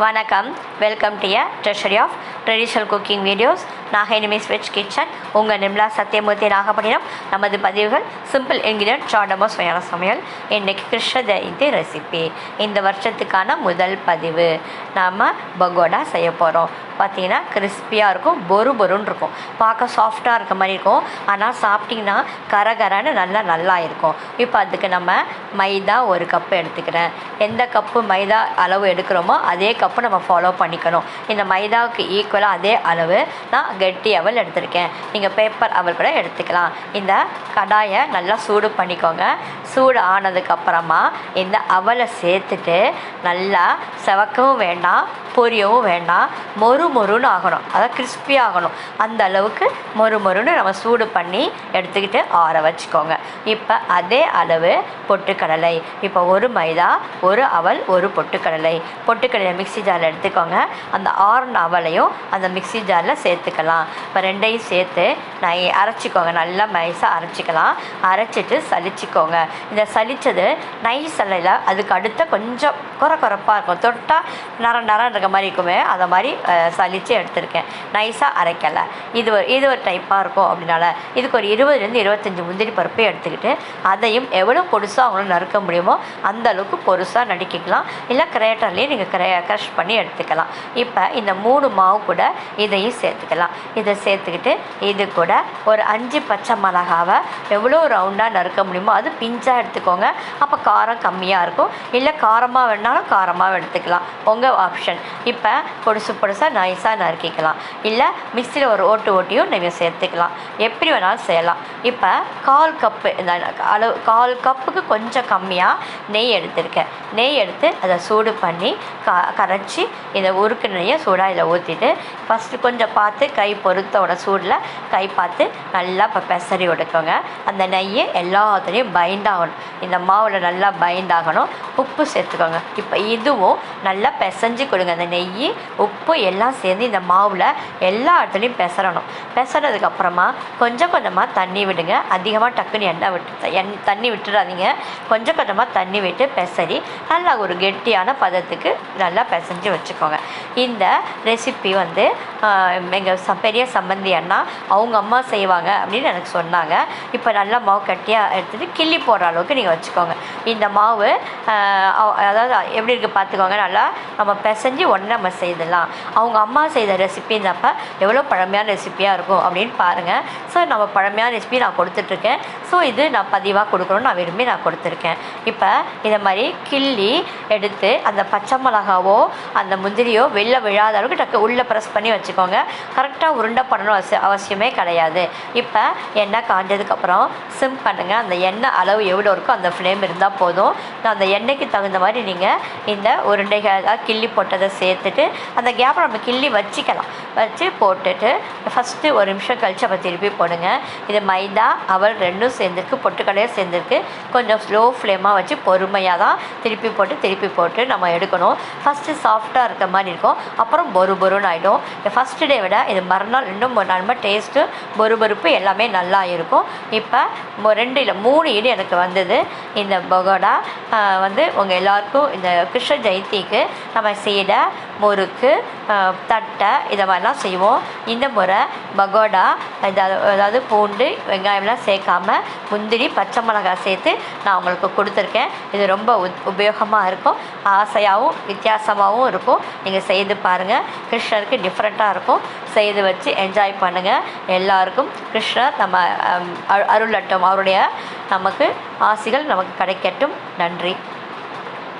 வணக்கம். Welcome to your treasury of traditional cooking videos Nagai veg kitchen உங்கள் நிம்லா சத்யமூர்த்தி நாகப்பட்டினம் நமது பதிவுகள் சிம்பிள் இன்கிரியன்ட் சாடமோ சுயன சமையல் இன்றைக்கி கிருஷ்ண ஜெயந்தி ரெசிபி இந்த வருஷத்துக்கான முதல் பதிவு. நாம் பகோடா செய்ய போகிறோம் பார்த்தீங்கன்னா கிறிஸ்பியாக இருக்கும் பொறு பொருன்னு இருக்கும். பார்க்க சாஃப்டாக இருக்க மாதிரி இருக்கும். ஆனால் சாப்பிட்டிங்கன்னா கரகரன்னு நல்லா நல்லா இருக்கும். இப்போ அதுக்கு நம்ம மைதா ஒரு கப்பு எடுத்துக்கிறேன். எந்த கப்பு மைதா அளவு எடுக்கிறோமோ அதே கப்பு நம்ம ஃபாலோ பண்ணிக்கணும். இந்த மைதாவுக்கு ஈக்குவலாக அதே அளவு நான் கெட்டி அவல் எடுத்திருக்கேன். நீங்கள் பேப்பர் அவல் கூட எடுத்துக்கலாம். இந்த கடாயை நல்லா சூடு பண்ணிக்கோங்க. சூடு ஆனதுக்கப்புறமா இந்த அவலை சேர்த்துட்டு நல்லா செவக்கவும் வேண்டாம் பொரியவும் வேண்டாம். மொறு மொறுன்னு ஆகணும். அதாவது கிறிஸ்பி ஆகணும். அந்த அளவுக்கு மொறு மொறுன்னு நம்ம சூடு பண்ணி எடுத்துக்கிட்டு ஆற வச்சுக்கோங்க. இப்போ அதே அளவு பொட்டுக்கடலை. இப்போ ஒரு மைதா ஒரு அவல் ஒரு பொட்டுக்கடலை. பொட்டுக்கடலை மிக்ஸி ஜாரில் எடுத்துக்கோங்க. அந்த ஆறுன அவலையும் அந்த மிக்ஸி ஜாரில் சேர்த்துக்கலாம். இப்போ ரெண்டையும் சேர்த்து நான் அரைச்சிக்கோங்க. நல்லா நைஸாக அரைச்சிக்கலாம். அரைச்சிட்டு சலிச்சிக்கோங்க இந்த சலித்தது நைஸ் சலையில் அதுக்கு அடுத்த கொஞ்சம் குறை குறைப்பாக இருக்கும். தொட்டால் நர நரம் இருக்க மாதிரி இருக்குமே அதை மாதிரி சலித்து எடுத்திருக்கேன். நைஸாக அரைக்கலை. இது ஒரு இது ஒரு டைப்பாக இருக்கும் அப்படின்னால இதுக்கு ஒரு இருபதுலேருந்து இருபத்தஞ்சி முந்திரி பருப்பு எடுத்துக்கிட்டு அதையும் எவ்வளோ பொடுசாக அவங்களும் நறுக்க முடியுமோ அந்த அளவுக்கு பொருசாக நடுக்கிக்கலாம் இல்லை கிரேட்டர்லேயும் நீங்கள் கிரே க்ரஷ் பண்ணி எடுத்துக்கலாம். இப்போ இந்த மூணு மாவு கூட இதையும் சேர்த்துக்கலாம். இதை சேர்த்துக்கிட்டு இது கூட ஒரு அஞ்சு பச்சை மிளகாவை எவ்வளோ ரவுண்டாக நறுக்க முடியுமோ அது பிஞ்சாக எடுத்துக்கோங்க. அப்போ காரம் கம்மியாக இருக்கும். இல்லை காரமாக வேணாலும் காரமாக எடுத்துக்கலாம். உங்கள் ஆப்ஷன் இப்போ பொடுசு பொடுசாக நைஸாக நறுக்கிக்கலாம். இல்லை மிக்சியில் ஒரு ஓட்டு ஓட்டியும் நீங்கள் சேர்த்துக்கலாம். எப்படி வேணாலும் செய்யலாம். இப்போ கால் கப்பு இந்த அளவு கால் கப்புக்கு கொஞ்சம் கம்மியாக நெய் எடுத்திருக்கேன். நெய் எடுத்து அதை சூடு பண்ணி க கரைச்சி இதை உருக்கு நெய்யை சூடாக இதில் ஊற்றிட்டு ஃபஸ்ட்டு கொஞ்சம் பார்த்து கை பொருத்தோட சூடில் கை பார்த்து நல்லா இப்போ பெசரி எடுக்கோங்க. அந்த நெய்யை எல்லாத்துலேயும் பைண்ட் ஆகணும். இந்த மாவில் நல்லா பைண்ட் ஆகணும். உப்பு சேர்த்துக்கோங்க. இப்போ இதுவும் நல்லா பிசைஞ்சு கொடுங்க. அந்த நெய் உப்பு எல்லாம் சேர்ந்து இந்த மாவில் எல்லா இடத்துலையும் பெசரணும் பெசறதுக்கப்புறமா கொஞ்சம் கொஞ்சமாக தண்ணி விடுங்க. அதிகமாக டக்குன்னு எண்ணெய் விட்டு எண் தண்ணி விட்டுறாதீங்க. கொஞ்சம் கொஞ்சமாக தண்ணி விட்டு பெசரி நல்லா ஒரு கெட்டியான பதத்துக்கு நல்லா பிசைஞ்சு வச்சுக்கோங்க. இந்த ரெசிபி வந்து எங்கள் ச பெரிய சம்பந்தி அண்ணா அவங்க அம்மா செய்வாங்க அப்படின்னு எனக்கு சொன்னாங்க. இப்போ நல்லா மாவு கட்டியாக எடுத்துகிட்டு கிள்ளி போடுற அளவுக்கு நீங்கள் வச்சுக்கோங்க. இந்த மாவு அதாவது எப்படி இருக்குது பார்த்துக்கோங்க நல்லா நம்ம பிசைஞ்சு ஒன்று நம்ம செய்திடலாம். அவங்க அம்மா செய்த ரெசிபின்னப்ப எவ்வளோ பழமையான ரெசிப்பியாக இருக்கும் அப்படின்னு பாருங்கள் ஸோ நம்ம பழமையான ரெசிபி நான் கொடுத்துட்ருக்கேன். ஸோ இது நான் பதிவாக கொடுக்கணும்னு நான் விரும்பி நான் கொடுத்துருக்கேன். இப்போ இதை மாதிரி கிள்ளி எடுத்து அந்த பச்சை மிளகாவோ அந்த முந்திரியோ வெளில விழாத அளவுக்கு டக்கு உள்ளே ப்ரெஸ் பண்ணி வச்சு வச்சுக்கோங்க. கரெக்டாக உருண்டை பண்ணணும் அவசியம் அவசியமே கிடையாது. இப்போ எண்ணெய் காஞ்சதுக்கப்புறம் சிம் பண்ணுங்கள் அந்த எண்ணெய் அளவு எவ்வளோ இருக்கோ அந்த ஃப்ளேம் இருந்தால் போதும். அந்த எண்ணெய்க்கு தகுந்த மாதிரி நீங்கள் இந்த உருண்டைகள் கிள்ளி போட்டதை சேர்த்துட்டு அந்த கேப்பை நம்ம கிள்ளி வச்சுக்கலாம். வச்சு போட்டுட்டு ஃபஸ்ட்டு ஒரு நிமிஷம் கழிச்சு அப்போ திருப்பி போடுங்க. இது மைதா அவல் ரெண்டும் சேர்ந்துருக்கு பொட்டுக்கடையும் சேர்ந்துருக்கு. கொஞ்சம் ஸ்லோ ஃப்ளேமாக வச்சு பொறுமையாக தான் திருப்பி போட்டு திருப்பி போட்டு நம்ம எடுக்கணும். ஃபஸ்ட்டு சாஃப்டாக இருக்க மாதிரி இருக்கும். அப்புறம் பொறு பொருன்னு ஆகிடும் ஃபஸ்ட்டு டே விட இது மறுநாள் இன்னும் ஒரு நாள் டேஸ்ட்டு பொறு பொறுப்பு எல்லாமே நல்லா இருக்கும். இப்போ ரெண்டு இல்லை மூணு இடி எனக்கு வந்தது. இந்த பகோடா வந்து உங்கள் எல்லாருக்கும் இந்த கிருஷ்ண ஜெயந்திக்கு நம்ம சீடை முறுக்கு தட்டை இதை மாதிரிலாம் செய்வோம். இந்த முறை பகோடா இதாவது அதாவது பூண்டு வெங்காயம்லாம் சேர்க்காம முந்திரி பச்சை மிளகாய் சேர்த்து நான் உங்களுக்கு கொடுத்துருக்கேன். இது ரொம்ப உத் உபயோகமாக இருக்கும். ஆசையாகவும் வித்தியாசமாகவும் இருக்கும். நீங்கள் செய்து பாருங்கள் கிருஷ்ணருக்கு டிஃப்ரெண்ட்டாக இருக்கும். செய்து வச்சு என்ஜாய் பண்ணுங்கள் எல்லாருக்கும் கிருஷ்ணர் நம்ம அருளட்டும். அவருடைய நமக்கு ஆசைகள் நமக்கு கிடைக்கட்டும். நன்றி.